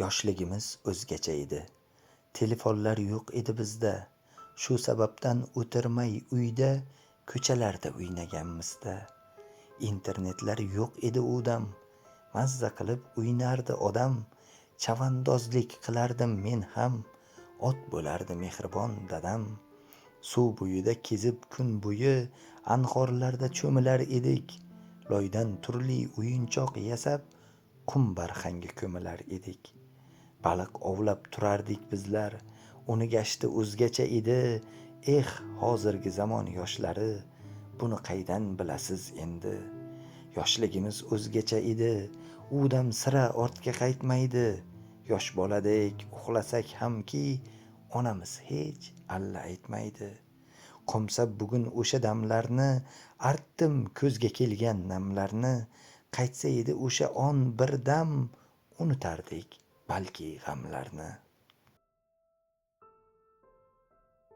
Yoshligimiz o'zgacha edi. Telefonlar yo'q edi bizda. Shu sababdan o'tirmay uyda, ko'chalarda o'ynaganmizda. Internetlar yo'q edi u dam. Mazza qilib o'ynardi odam. Chavandozlik qilardim men ham. Ot bo'lardi mehribon dadam. Suv bo'yida kezib kun bo'yi, anhorlarda cho'milar edik. Loydan turli o'yinchoq yasab, qum barxanga ko'milar edik. Baliq ovlab turardik bizlar. Uni gashti o'zgacha edi. Eh, hozirgi zamon yoshlari, buni qaydan bilasiz endi. Yoshligimiz o'zgacha edi. U dam sira ortga qaytmaydi. Yosh boladek uxlasak hamki, onamiz hech alla aytmaydi. Qo'msab bugun o'sha damlarni, artdim ko'zga kelgan namlarni. Qaytsa edi o'sha on bir dam, unutardik balki g'amlarni.